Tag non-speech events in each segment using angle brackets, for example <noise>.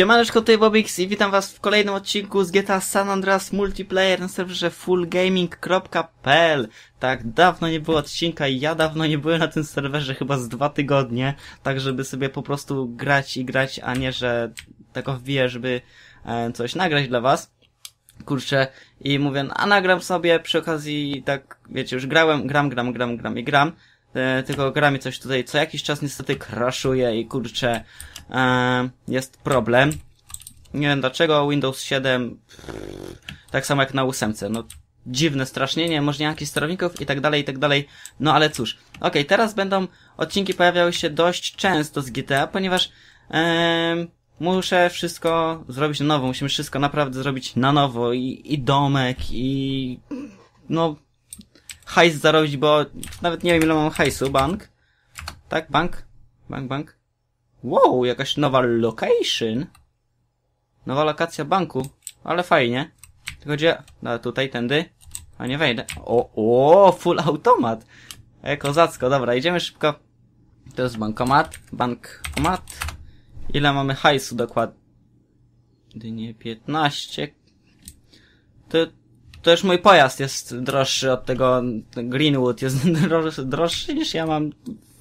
Siemaneczko, tutaj Bobix i witam was w kolejnym odcinku z GTA San Andreas Multiplayer na serwerze fullgaming.pl Tak, dawno nie było odcinka i ja dawno nie byłem na tym serwerze, chyba z dwa tygodnie, tak żeby sobie po prostu grać i grać, a nie, że tego wbiję, żeby e, coś nagrać dla was. Kurczę, i mówię, a nagram sobie przy okazji, tak, wiecie, już grałem, gram, gram, gram, gram i gram, e, tylko gra mi coś tutaj co jakiś czas niestety crashuje i kurczę, jest problem. Nie wiem dlaczego, Windows 7 pff, tak samo jak na ósemce, no dziwne strasznienie, może jakieś sterowników i tak dalej, i tak dalej, no ale cóż. Okej, teraz będą odcinki pojawiały się dość często z GTA, ponieważ em, muszę wszystko zrobić na nowo, musimy wszystko naprawdę zrobić na nowo i, i domek i no hajs zarobić, bo nawet nie wiem ile mam hajsu, bank. Tak, bank? Bank, bank. Wow, jakaś nowa location. Nowa lokacja banku, ale fajnie. Tylko gdzie? No, tutaj, tędy. A nie wejdę. O, o, full automat. E, kozacko, dobra, idziemy szybko. To jest bankomat, bankomat. Ile mamy hajsu dokładnie? Nie 15. To, to już mój pojazd jest droższy od tego Greenwood. Jest <laughs> droższy, droższy niż ja mam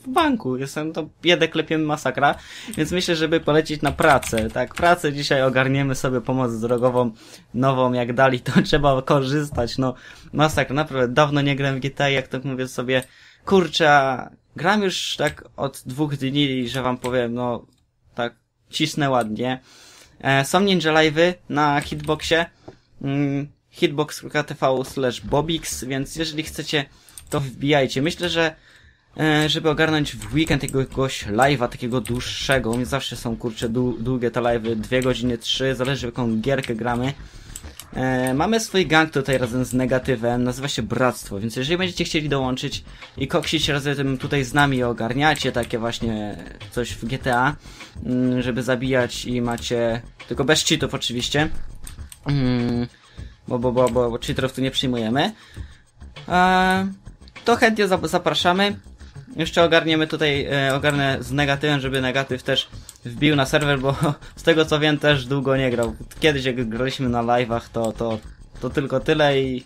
w banku. Jestem to biedę klepiemy masakra. Więc myślę, żeby polecieć na pracę. Tak, pracę dzisiaj ogarniemy sobie pomoc drogową nową. Jak dali, to <laughs> trzeba korzystać. No, masakra. Naprawdę dawno nie gram w GTA, jak tak mówię sobie. Kurczę, a gram już tak od dwóch dni, że wam powiem, no, tak, cisnę ładnie. E, są Ninja Live'y na Hitboxie. Mm, hitbox.tv slash bobix, więc jeżeli chcecie, to wbijajcie. Myślę, że żeby ogarnąć w weekend jakiegoś live'a takiego dłuższego, u zawsze są kurcze dłu- długie te live'y, dwie godziny, trzy, zależy w jaką gierkę gramy. E, mamy swój gang tutaj razem z negatywem, nazywa się Bractwo, więc jeżeli będziecie chcieli dołączyć i koksić razem tutaj z nami ogarniacie takie właśnie coś w GTA, mm, żeby zabijać i macie, tylko bez cheatów oczywiście, mm, bo, bo, bo, bo, cheaterów tu nie przyjmujemy, e, to chętnie zap- zapraszamy. Jeszcze ogarniemy tutaj, e, ogarnę z negatywem, żeby negatyw też wbił na serwer, bo <laughs> z tego co wiem też długo nie grał. Kiedyś jak graliśmy na live'ach, to, to, to tylko tyle i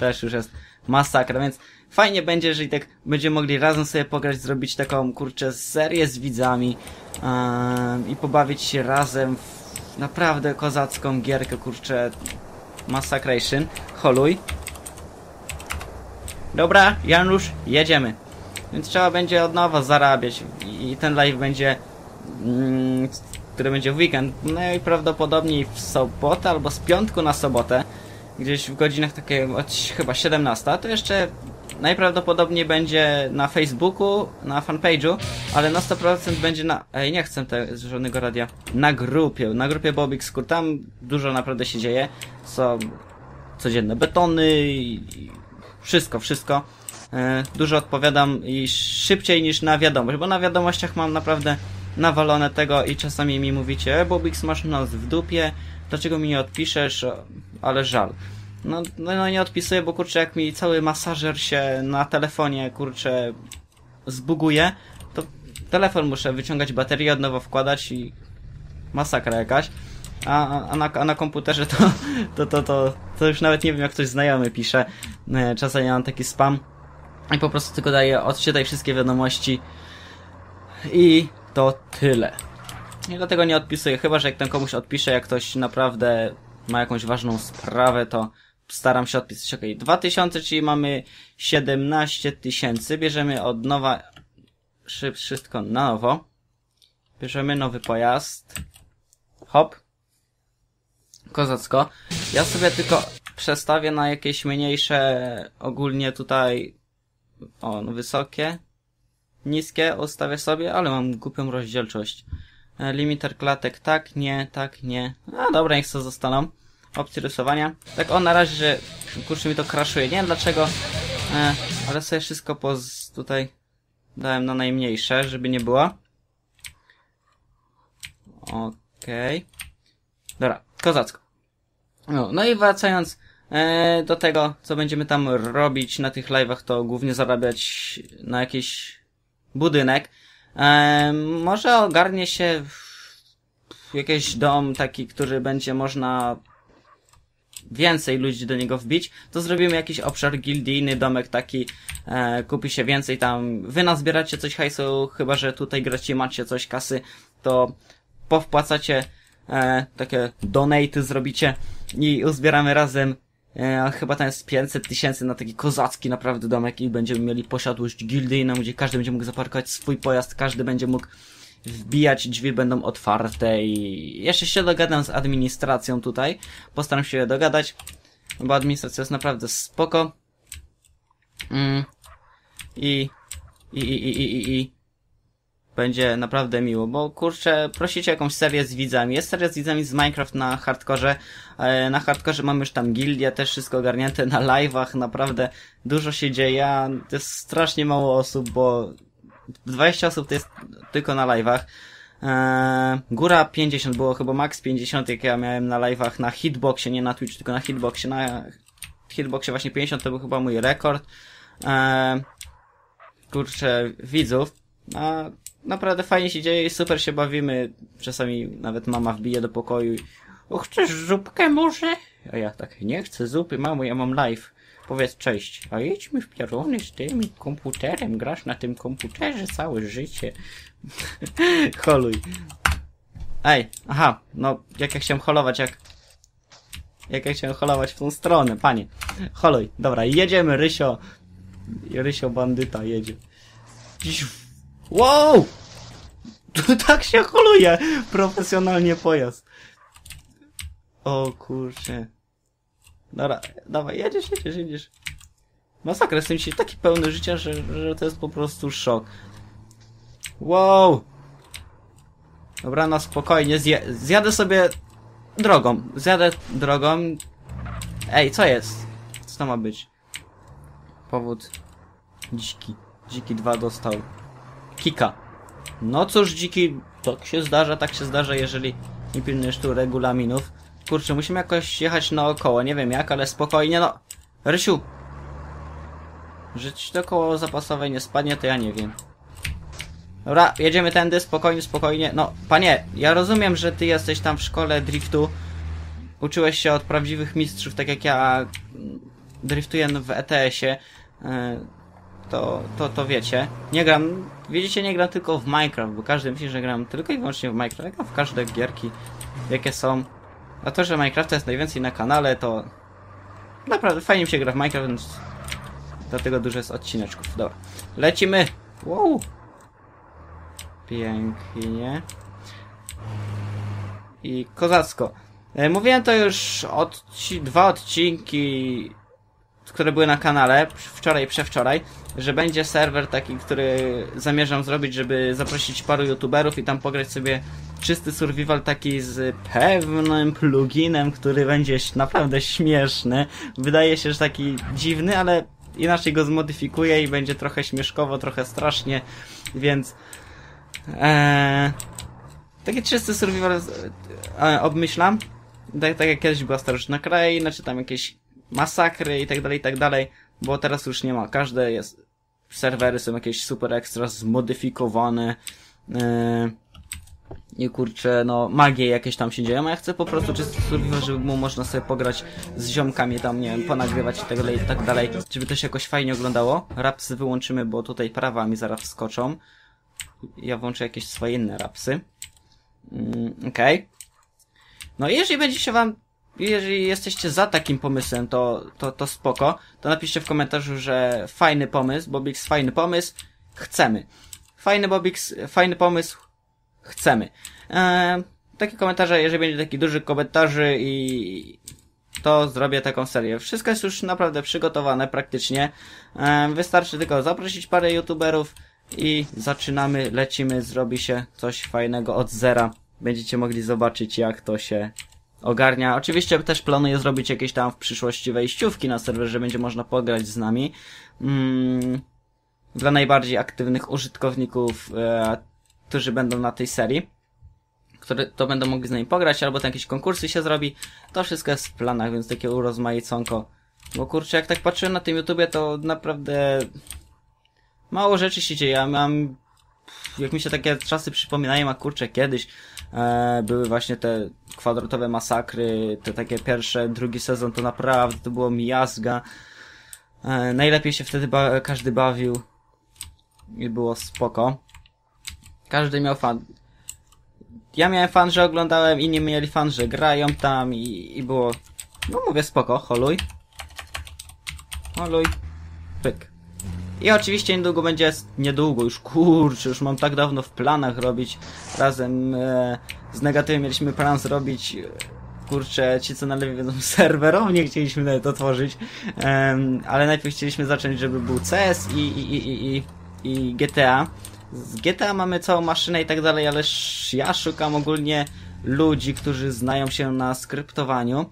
też już jest masakra, więc fajnie będzie, jeżeli tak będziemy mogli razem sobie pograć, zrobić taką, kurczę, serię z widzami em, i pobawić się razem w naprawdę kozacką gierkę, kurczę, Massacration. Holuj. Dobra, Janusz, jedziemy. Więc trzeba będzie od nowa zarabiać i ten live będzie, mm, który będzie w weekend, no i prawdopodobnie w sobotę albo z piątku na sobotę, gdzieś w godzinach takie od chyba 17, to jeszcze najprawdopodobniej będzie na Facebooku, na fanpage'u, ale na 100% będzie na... Ej, nie chcę te, żadnego radia. Na grupie, na grupie Bobik Skur. Tam dużo naprawdę się dzieje. Są codzienne betony i wszystko, wszystko. E, dużo odpowiadam i szybciej niż na wiadomość, bo na wiadomościach mam naprawdę nawalone tego i czasami mi mówicie, e, Bobix masz nos w dupie, dlaczego mi nie odpiszesz, ale żal. No, no, no nie odpisuję, bo kurczę, jak mi cały masażer się na telefonie, kurczę, zbuguje, to telefon muszę wyciągać baterię, od nowa wkładać i masakra jakaś. A, a, a, na, a na komputerze to, to, to, to, to już nawet nie wiem, jak ktoś znajomy pisze. E, Czasami mam taki spam i po prostu tylko daję, odczytaj wszystkie wiadomości i to tyle. I dlatego nie odpisuję, chyba że jak ten komuś odpiszę, jak ktoś naprawdę ma jakąś ważną sprawę, to staram się odpisać. Okej, 2000, czyli mamy 17 tysięcy. Bierzemy od nowa, szyb, wszystko na nowo. Bierzemy nowy pojazd. Hop. Kozacko. Ja sobie tylko przestawię na jakieś mniejsze, ogólnie tutaj, o, no wysokie, niskie ustawię sobie, ale mam głupią rozdzielczość. E, Limiter klatek tak, nie, tak, nie. A dobra, niech sobie zostaną. Opcje rysowania. Tak o, na razie, że kurczę mi to crashuje. Nie wiem dlaczego, e, ale sobie wszystko poz tutaj dałem na najmniejsze, żeby nie było. Okej. Dobra, kozacko. No, no i wracając do tego, co będziemy tam robić na tych live'ach, to głównie zarabiać na jakiś budynek. E, może ogarnie się jakiś dom taki, który będzie można więcej ludzi do niego wbić, to zrobimy jakiś obszar gildijny, domek taki, e, kupi się więcej tam, wy nazbieracie coś hajsu, chyba że tutaj gracie macie coś kasy, to powpłacacie e, takie donaty zrobicie i uzbieramy razem e, chyba tam jest 500 tysięcy na taki kozacki naprawdę domek i będziemy mieli posiadłość gildyjną, gdzie każdy będzie mógł zaparkować swój pojazd, każdy będzie mógł wbijać, drzwi będą otwarte i jeszcze się dogadam z administracją tutaj. Postaram się dogadać, bo administracja jest naprawdę spoko. Mm. I, i, i, i, i, i będzie naprawdę miło, bo kurczę, prosicie jakąś serię z widzami. Jest seria z widzami z Minecraft na hardkorze. E, na hardkorze mamy już tam gildię, też wszystko ogarnięte na live'ach, naprawdę dużo się dzieje. To jest strasznie mało osób, bo 20 osób to jest tylko na live'ach. Eee, góra 50 było chyba max 50 jak ja miałem na live'ach na hitboxie, nie na Twitch, tylko na hitboxie. Na hitboxie właśnie 50 to był chyba mój rekord. Eee, kurczę, widzów. A naprawdę fajnie się dzieje i super się bawimy. Czasami nawet mama wbije do pokoju i o, chcesz zupkę może? A ja tak, nie chcę zupy, mamo, ja mam live. Powiedz cześć. A jedźmy w pierony z tym komputerem, grasz na tym komputerze całe życie. <laughs> Holuj. Ej, aha, no, jak ja chciałem holować, jak... Jak ja chciałem holować w tą stronę, panie. Holuj, dobra, jedziemy, Rysio. Rysio bandyta jedzie. Wow! <laughs> tak się holuje profesjonalnie pojazd. O kurczę. Dobra, dawaj, jedziesz, jedziesz, jedziesz. Masakra, jestem dzisiaj taki pełny życia, że, że to jest po prostu szok. Wow! Dobra, no spokojnie, zje zjadę sobie drogą. Zjadę drogą. Ej, co jest? Co to ma być? Powód. Dziki. Dziki 2 dostał. Kika. No cóż, dziki, tak się zdarza, tak się zdarza, jeżeli nie pilnujesz tu regulaminów. Kurczę, musimy jakoś jechać naokoło, nie wiem jak, ale spokojnie, no. Rysiu! Ci to koło zapasowe nie spadnie, to ja nie wiem. Dobra, jedziemy tędy, spokojnie, spokojnie. No, panie, ja rozumiem, że ty jesteś tam w szkole driftu. Uczyłeś się od prawdziwych mistrzów, tak jak ja driftuję w ETS-ie. To, to, to wiecie. Nie gram, widzicie, nie gram tylko w Minecraft, bo każdy myśli, że gram tylko i wyłącznie w Minecraft. Gram w każde gierki, jakie są. A to, że Minecraft jest najwięcej na kanale, to naprawdę fajnie mi się gra w Minecraft, więc dlatego dużo jest odcineczków. Dobra, lecimy! Wow! Pięknie. I kozacko. E, mówiłem to już od dwa odcinki, które były na kanale, wczoraj przewczoraj, że będzie serwer taki, który zamierzam zrobić, żeby zaprosić paru youtuberów i tam pograć sobie czysty survival taki z pewnym pluginem, który będzie naprawdę śmieszny. Wydaje się, że taki dziwny, ale inaczej go zmodyfikuję i będzie trochę śmieszkowo, trochę strasznie, więc ee, taki czysty survival e, obmyślam. Tak, tak jak kiedyś była starożytna kraina, czy tam jakieś masakry i tak dalej, i tak dalej, bo teraz już nie ma. Każde jest, serwery są jakieś super ekstra zmodyfikowane, yy, i kurczę, no, magie jakieś tam się dzieją, a ja chcę po prostu czysty survival, żeby mu można sobie pograć z ziomkami tam, nie wiem, ponagrywać i tak dalej, i tak dalej, żeby to się jakoś fajnie oglądało. Rapsy wyłączymy, bo tutaj prawa mi zaraz wskoczą. Ja włączę jakieś swoje inne rapsy. Mm, Okej. Okay. No i jeżeli będzie się wam jeżeli jesteście za takim pomysłem, to, to, to spoko. To napiszcie w komentarzu, że fajny pomysł, Bobix, fajny pomysł. Chcemy. Fajny Bobix, fajny pomysł. Chcemy. Eee, takie komentarze, jeżeli będzie taki duży komentarzy i to zrobię taką serię. Wszystko jest już naprawdę przygotowane praktycznie. Eee, wystarczy tylko zaprosić parę youtuberów i zaczynamy, lecimy, zrobi się coś fajnego od zera. Będziecie mogli zobaczyć jak to się ogarnia. Oczywiście też planuję zrobić jakieś tam w przyszłości wejściówki na serwerze, będzie można pograć z nami. Mm, dla najbardziej aktywnych użytkowników, e, którzy będą na tej serii, które to będą mogli z nami pograć, albo tam jakieś konkursy się zrobi. To wszystko jest w planach, więc takie urozmaiconko. Bo kurczę, jak tak patrzę na tym YouTubie, to naprawdę mało rzeczy się dzieje. Ja mam jak mi się takie czasy przypominają, a kurczę, kiedyś były właśnie te kwadratowe masakry, te takie pierwsze, drugi sezon, to naprawdę to było miazga. E, najlepiej się wtedy ba każdy bawił i było spoko. Każdy miał fan. Ja miałem fan, że oglądałem, inni mieli fan, że grają tam i, i było, no mówię spoko, holuj. Holuj. Pyk. I oczywiście niedługo będzie, niedługo, już kurczę, już mam tak dawno w planach robić razem e, z Negatywem mieliśmy plan zrobić, e, kurczę, ci co na lewie wiedzą, <laughs> serwerownie chcieliśmy nawet otworzyć, em, ale najpierw chcieliśmy zacząć, żeby był CS i, i, i, i, i GTA. Z GTA mamy całą maszynę i tak dalej, ale ja szukam ogólnie ludzi, którzy znają się na skryptowaniu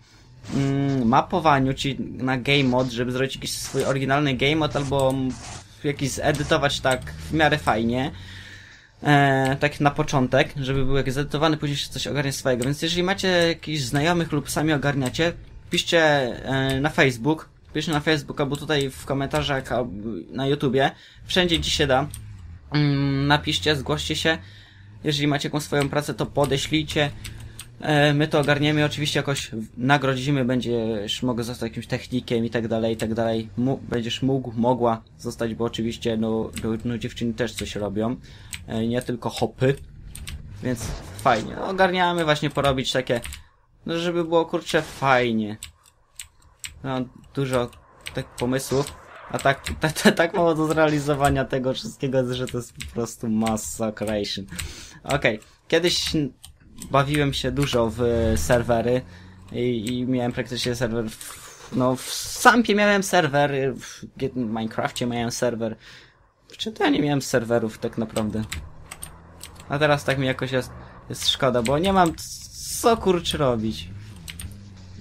mm, mapowaniu, czyli na game mod, żeby zrobić jakiś swój oryginalny game mod, albo jakiś zedytować tak w miarę fajnie. E, tak na początek, żeby był jakiś zedytowany, później się coś ogarnie swojego. Więc jeżeli macie jakichś znajomych lub sami ogarniacie, piszcie e, na Facebook, piszcie na Facebook albo tutaj w komentarzach albo na YouTubie, wszędzie gdzie się da. Mm, napiszcie, zgłoście się. Jeżeli macie jakąś swoją pracę, to podeślijcie. E, My to ogarniemy, oczywiście jakoś nagrodzimy, będziesz mogę zostać jakimś technikiem i tak dalej, i tak dalej. Będziesz mógł, mogła zostać, bo oczywiście no, no, no dziewczyny też coś robią, e, nie tylko hopy, więc fajnie. No, ogarniamy właśnie porobić takie, no żeby było kurczę fajnie. No, dużo tak pomysłów, a tak, tak, tak, mało do zrealizowania tego wszystkiego, że to jest po prostu massacration. Okej, kiedyś bawiłem się dużo w serwery i, i miałem praktycznie serwer w, no w Sampie miałem serwer, w Minecrafcie miałem serwer. W czym to ja nie miałem serwerów tak naprawdę. A teraz tak mi jakoś jest, jest szkoda, bo nie mam co kurczę robić.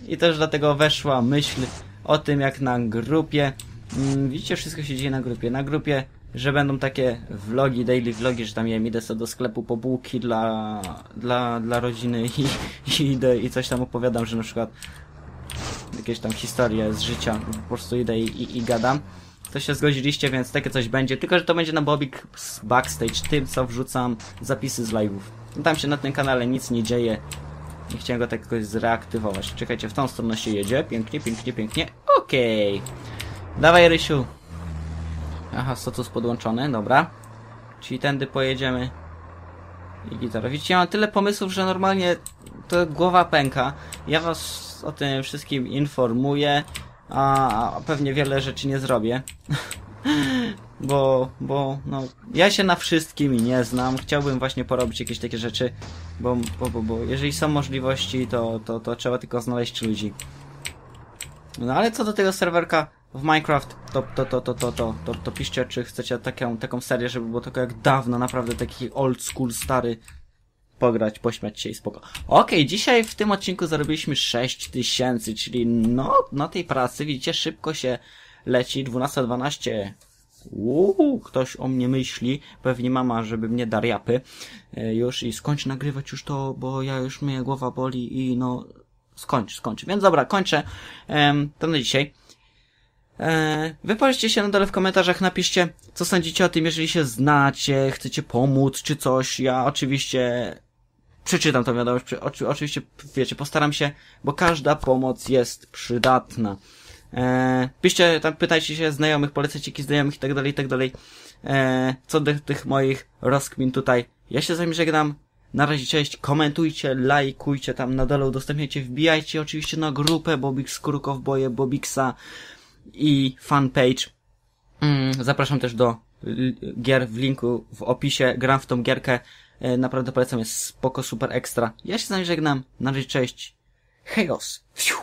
I też dlatego weszła myśl o tym, jak na grupie. Mm, widzicie, wszystko się dzieje na grupie. Na grupie, że będą takie vlogi, daily vlogi, że tam ja idę sobie do sklepu po bułki dla, dla, dla rodziny i, i idę i coś tam opowiadam, że na przykład jakieś tam historie z życia, po prostu idę i, i, i gadam. To się zgodziliście, więc takie coś będzie, tylko że to będzie na Bobik Backstage, tym co wrzucam zapisy z live'ów. No Tam się na tym kanale nic nie dzieje, nie chciałem go tak jakoś zreaktywować. Czekajcie, w tą stronę się jedzie. Pięknie, pięknie, pięknie. Okej. Dawaj, Rysiu. Aha, Sotus podłączony, dobra. Czyli tędy pojedziemy. I gitara. Widzicie, ja mam tyle pomysłów, że normalnie to głowa pęka. Ja was o tym wszystkim informuję, a pewnie wiele rzeczy nie zrobię. <laughs> bo, bo, no, ja się na wszystkim nie znam. Chciałbym właśnie porobić jakieś takie rzeczy, bo, bo, bo, bo jeżeli są możliwości, to, to, to trzeba tylko znaleźć ludzi. No ale co do tego serwerka w Minecraft, to, to, to, to, to, to, to, to piszcie, czy chcecie taką, taką serię, żeby było tylko jak dawno, naprawdę taki old school, stary, pograć, pośmiać się i spoko. Okej, dzisiaj w tym odcinku zarobiliśmy 6000, czyli no, na tej pracy, widzicie, szybko się leci, 12.12. Uuu, ktoś o mnie myśli, pewnie mama, żeby mnie dariapy e, już i skończ nagrywać już to, bo ja już mnie głowa boli i no, skończ, skończ. Więc dobra, kończę em, to na dzisiaj. E, Wypowiedzcie się na dole w komentarzach, napiszcie, co sądzicie o tym, jeżeli się znacie, chcecie pomóc, czy coś. Ja oczywiście przeczytam tą wiadomość, oczy, oczywiście, wiecie, postaram się, bo każda pomoc jest przydatna. E, piszcie, tam pytajcie się znajomych, polecajcie znajomych i tak dalej, i tak dalej. E, co do tych moich rozkmin tutaj. Ja się z wami żegnam. Na razie cześć, komentujcie, lajkujcie tam na dole, udostępniajcie, wbijajcie oczywiście na grupę Bobik Skórkowboje, Bobiksa i fanpage. Mm, zapraszam też do l- gier w linku w opisie. Gram w tą gierkę. E, Naprawdę polecam, jest spoko, super ekstra. Ja się z wami żegnam. Na razie cześć. Hejos. Fiu.